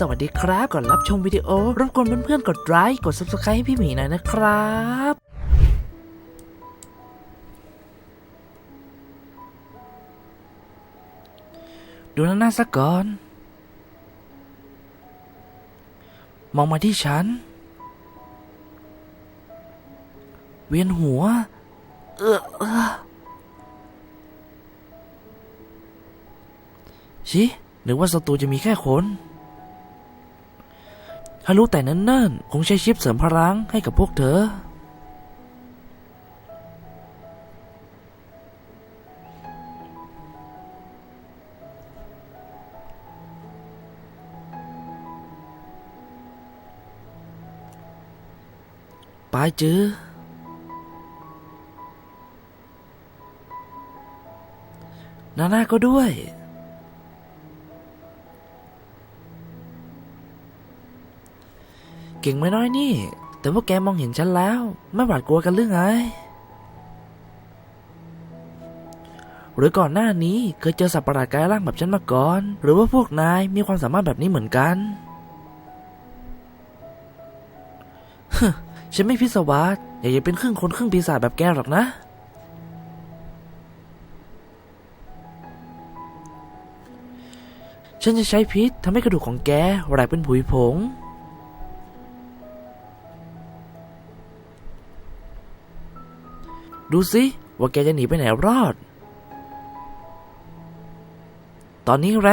สวัสดีครับก่อนรับชมวิดีโอรบกวนเพื่อนๆกดไลค์กด subscribe ให้พี่หมีหน่อยนะครับดูหน้าๆสักก่อน มองมาที่ฉัน เวียนหัว เออเออชินึกว่าศัตรูจะมีแค่คน ถ้ารู้แต่นั้นนั่นๆคงใช้ชิปเสริมพลังให้กับพวกเธอปายจื้อนาน่าก็ด้วย เก่งไม่น้อยนี่ แต่ว่าแกมองเห็นฉันแล้ว ไม่หวาดกลัวกันหรือไง หรือก่อนหน้านี้เคยเจอสัตว์ประหลาดกายร่างแบบฉันมาก่อน หรือว่าพวกนายมีความสามารถแบบนี้เหมือนกันฮึฉันไม่พิศวาสอยากจะเป็นครึ่งคนครึ่งปีศาจแบบแกหรอกนะ ฉันจะใช้พิษทำให้กระดูกของแกแหลเป็นผุยผง ดูสิว่าแกจะหนีไปไหนรอด ตอนนี้แห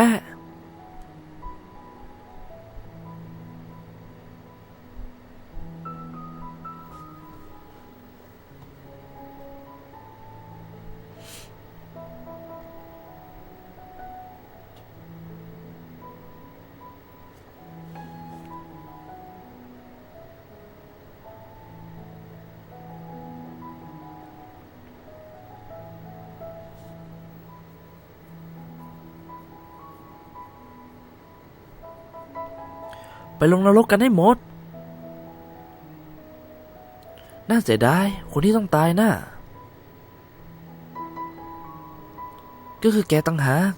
ไปลงนรกกันให้หมด น่าเสียดาย คนที่ต้องตายน่ะก็คือแกตั้งหาก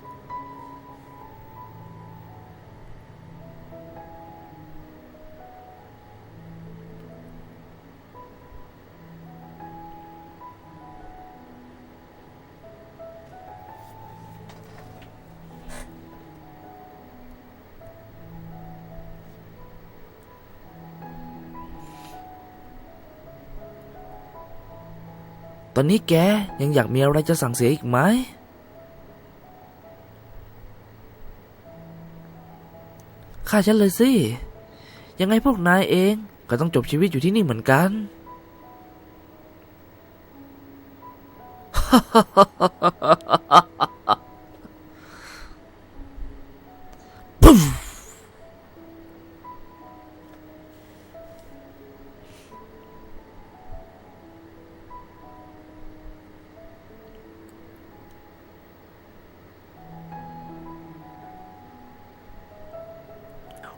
ตอนนี้แกยังอยากมีอะไรจะสั่งเสียอีกไหม ฆ่าฉันเลยสิ ยังไงพวกนายเองก็ต้องจบชีวิตอยู่ที่นี่เหมือนกันฮ่าฮ่าฮ่าฮ่า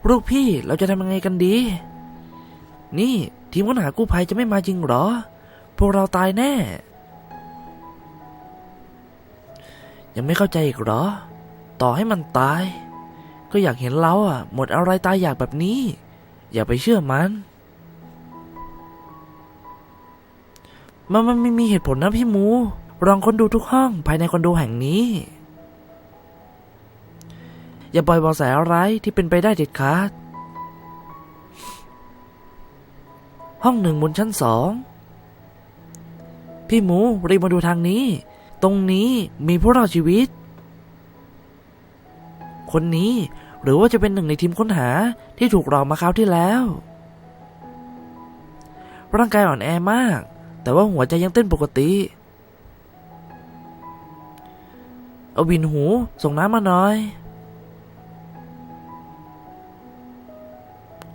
ลูกพี่เราจะทำยังไงกันดี นี่ ทีมค้นหากู้ภัยจะไม่มาจริงหรอ พวกเราตายแน่ ยังไม่เข้าใจอีกหรอ ต่อให้มันตาย ก็อยากเห็นเราอะ หมดอะไรตายอยากแบบนี้ อย่าไปเชื่อมันมันมันไม่มีเหตุผลนะพี่หมูลองคนดูทุกห้องภายในคอนโดแห่งนี้ อย่าปล่อยเบาะแสอะไรที่เป็นไปได้เด็ดขาด ห้องหนึ่งบนชั้นสอง พี่หมูรีบมาดูทางนี้ ตรงนี้มีผู้รอดชีวิต คนนี้หรือว่าจะเป็นหนึ่งในทีมค้นหาที่ถูกหลอกมาคราวที่แล้ว ร่างกายอ่อนแอมาก แต่ว่าหัวใจยังเต้นปกติเอาบินหู ส่งน้ำมาหน่อย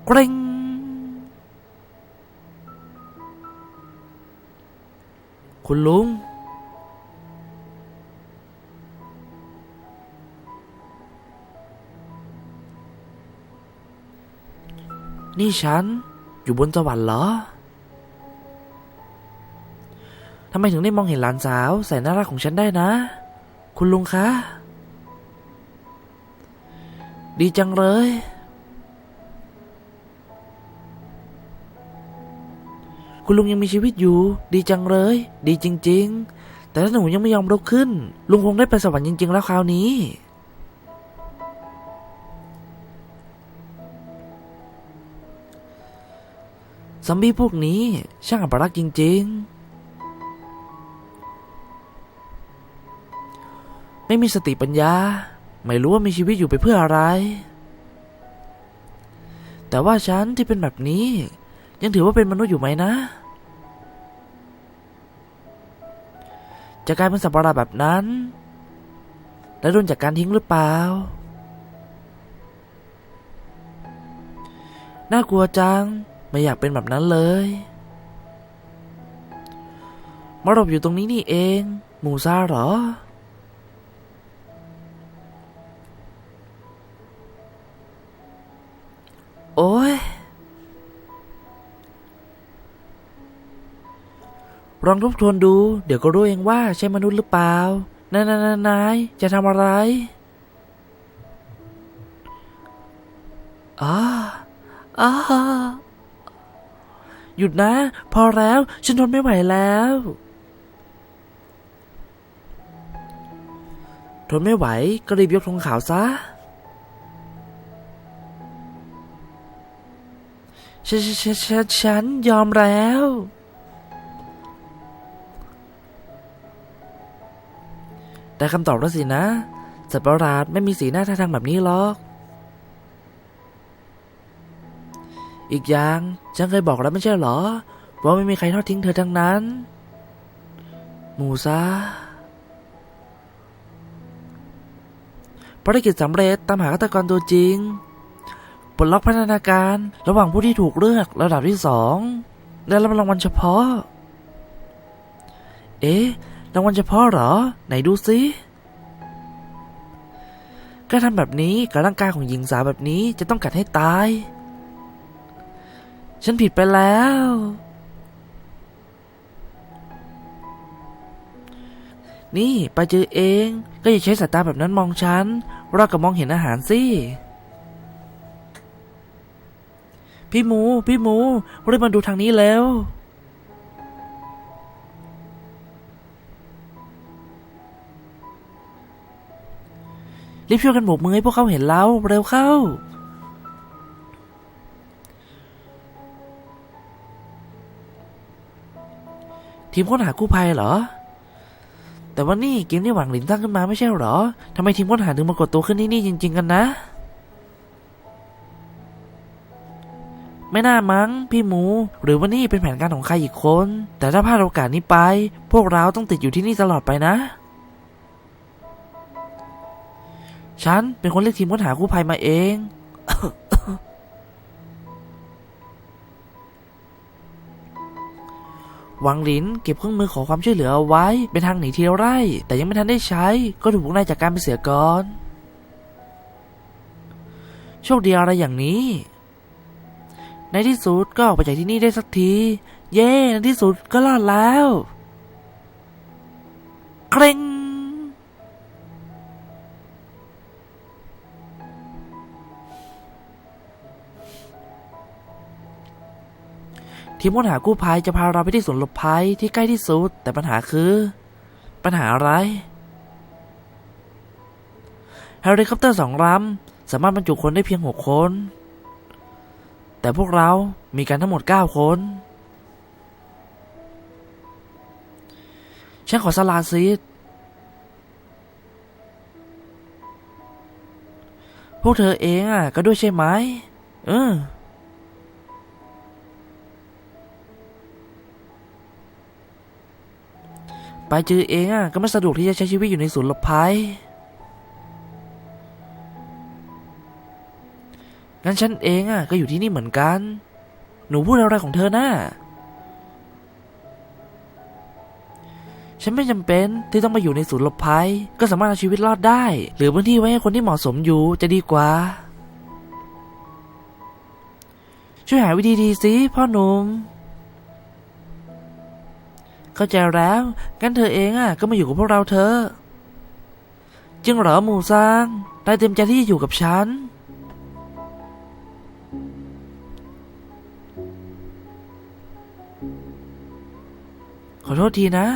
กริงคุณลุง นี่ฉันอยู่บนสวรรค์เหรอ ทำไมถึงได้มองเห็นหลานสาวแสนน่ารักของฉันได้นะ คุณลุงคะ ดีจังเลย คุณลุงยังมีชีวิตอยู่ ดีจังเลย ดีจริง ๆ แต่ถ้าหนูยังไม่ยอมลุกขึ้น ลุงคงได้ไปสวรรค์จริง ๆ แล้วคราวนี้ซอมบี้พวกนี้ช่างอัปรักษ์จริง ๆไม่มีสติปัญญา ไม่รู้ว่ามีชีวิตอยู่ไปเพื่ออะไร แต่ว่าฉันที่เป็นแบบนี้ ยังถือว่าเป็นมนุษย์อยู่ไหมนะ จะกลายเป็นสัตว์ประหลาดแบบนั้น และโดนจากการทิ้งหรือเปล่า น่ากลัวจัง ไม่อยากเป็นแบบนั้นเลยมาหลบอยู่ตรงนี้นี่เองหมูซาเหรอ ลองทบทวนดู เดี๋ยวก็รู้เองว่าใช่มนุษย์หรือเปล่านายนายนายนายจะทำอะไรอ้าอ้าหยุดนะ พอแล้ว ฉันทนไม่ไหวแล้ว ทนไม่ไหว ก็รีบยกธงขาวซะฉันฉันฉันฉันยอมแล้ว ได้คำตอบแล้วสินะสัตว์ประหลาดไม่มีสีหน้าท่าทางแบบนี้หรอก อีกอย่าง ฉันเคยบอกแล้วไม่ใช่เหรอ ว่าไม่มีใครทอดทิ้งเธอทั้งนั้น มูซาภารกิจสำเร็จตามหาฆาตกรตัวจริงปลดล็อกพัฒนาการระหว่างผู้ที่ถูกเลือกระดับที่สองได้รับรางวัลเฉพาะ เอ๊ะ รางวัลเฉพาะเหรอ ไหนดูสิการทำแบบนี้กับร่างกายของหญิงสาวแบบนี้จะต้องกัดให้ตาย ฉันผิดไปแล้ว นี่ไปเจอเองก็อย่าใช้สายตาแบบนั้นมองฉันเรากับมองเห็นอาหารสิ พี่หมู พี่หมูรีบมาดูทางนี้แล้ว รีบช่วยกันโบกมือให้พวกเขาเห็นแล้วเร็วเข้า ทีมค้นหากู้ภัยเหรอ แต่ว่านี่เกมที่หวังหลินตั้งขึ้นมาไม่ใช่เหรอทำไมทีมค้นหาถึงมากดตัวขึ้นที่นี่จริง ๆ กันนะ ไม่น่ามั้งพี่หมู หรือว่านี่เป็นแผนการของใครอีกคน แต่ถ้าพลาดโอกาสนี้ไป พวกเราต้องติดอยู่ที่นี่ตลอดไปนะ ฉันเป็นคนเรียกทีมค้นหากู้ภัยมาเอง หวังหลินเก็บเครื่องมือขอความช่วยเหลือเอาไว้ เป็นทางหนีทีละไร่ แต่ยังไม่ทันได้ใช้ ก็ถูกพวกนายจากการไปเสียก่อน โชคดีอะไรอย่างนี้ ในที่สุดก็ออกไปจากที่นี่ได้สักที เย้ ในที่สุดก็รอดแล้ว เคร่ง ทีมค้นหากู้ภัยจะพาเราไปที่ศูนหลบภัยที่ใกล้ที่สุด แต่ปัญหาคือ ปัญหาอะไรเฮลิคอปเตอร์สองลำสามารถบรรจุคนได้เพียงหกคน แต่พวกเรามีกันทั้งหมดเก้าคนฉันขอสลาซีดพวกเธอเองอะ ก็ด้วยใช่ไหมเออ ไปจือเองอะก็ไม่สะดวกที่จะใช้ชีวิตอยู่ในศูนย์หลบภัย งั้นฉันเองอะก็อยู่ที่นี่เหมือนกัน หนูพูดอะไรของเธอน่ะฉันไม่จำเป็นที่ต้องมาอยู่ในศูนย์หลบภัย ก็สามารถเอาชีวิตรอดได้ หรือพื้นที่ไว้ให้คนที่เหมาะสมอยู่จะดีกว่า ช่วยหาวิธีดีสิพ่อหนุ่ม เข้าใจแล้วงั้นเธอเองอะก็มาอยู่กับพวกเราเธอจึงเหรอหมูซางนายเต็มใจที่จะอยู่กับฉัน ขอโทษทีนะ